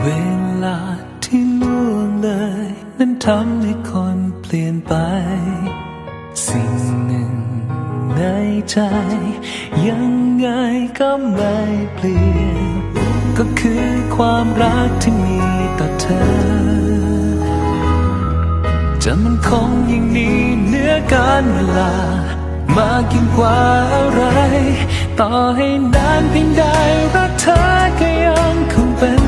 เวลาที่ล่วงเลยนั้นทำให้คนเปลี่ยนไป สิ่งหนึ่งในใจ ยังไงก็ไม่เปลี่ยน ก็คือความรักที่มีต่อเธอ จะมันคงยิ่งนี้เหนื้อการเวลามากยิ่งกว่าอะไร ต่อให้นานเพียงใดรักเธอก็ยังคงเป็น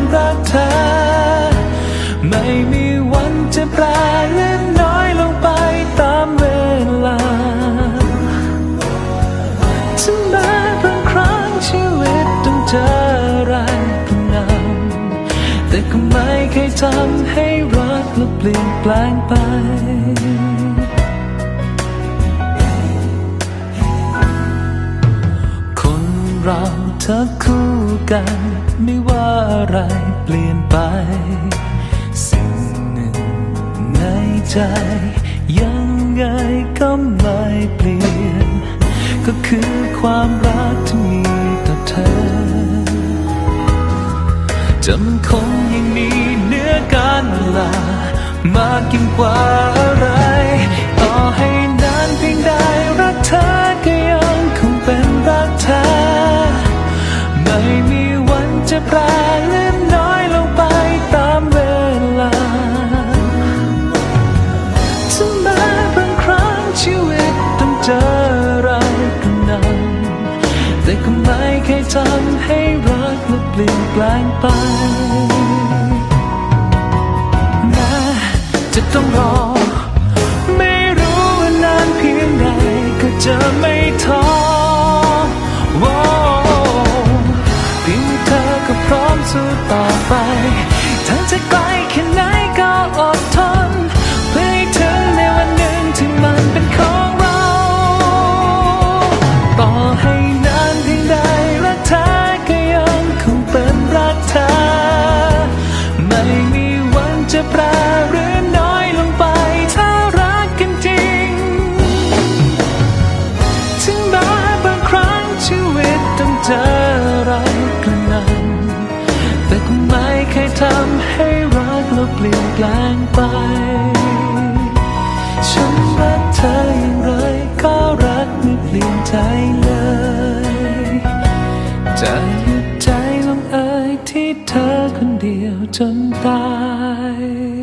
เจออะไรก็นำแต่ก็ไม่เคยทำให้รักและเปลี่ยนแปลงไปคนเราถ้าคู่กัน ไม่ว่าอะไรเปลี่ยนไป สิ่งหนึ่งในใจ ยังไงก็ไม่เปลี่ยน ก็คือความ จะมันคงยังมีเนื้อการเวลามากยิ่งกว่าอะไรต่อให้นานเพียงใดรักเธอก็ยังคงเป็นรักเธอ ไม่มีวันจะแปรเล็กน้อยลงไปตามเวลาถึงแม้บางครั้งชีวิตต้องเจออะไรก็นำแต่ก็ไม่เคยทำให้ แปลงไปแม้จะต้องรอ ไม่รู้ว่านานเพียงใดก็จะไม่ท้อโว้เพียงเธอก็พร้อมสู้ต่อไป รกระนั้น แต่ก็ไม่เคยทำให้รักเราเปลี่ยนแปลงไป ฉันรักเธออย่างไรก็รักไม่เปลี่ยนใจเลยจะหยุดใจลงเอยที่เธอคนเดียวจนตาย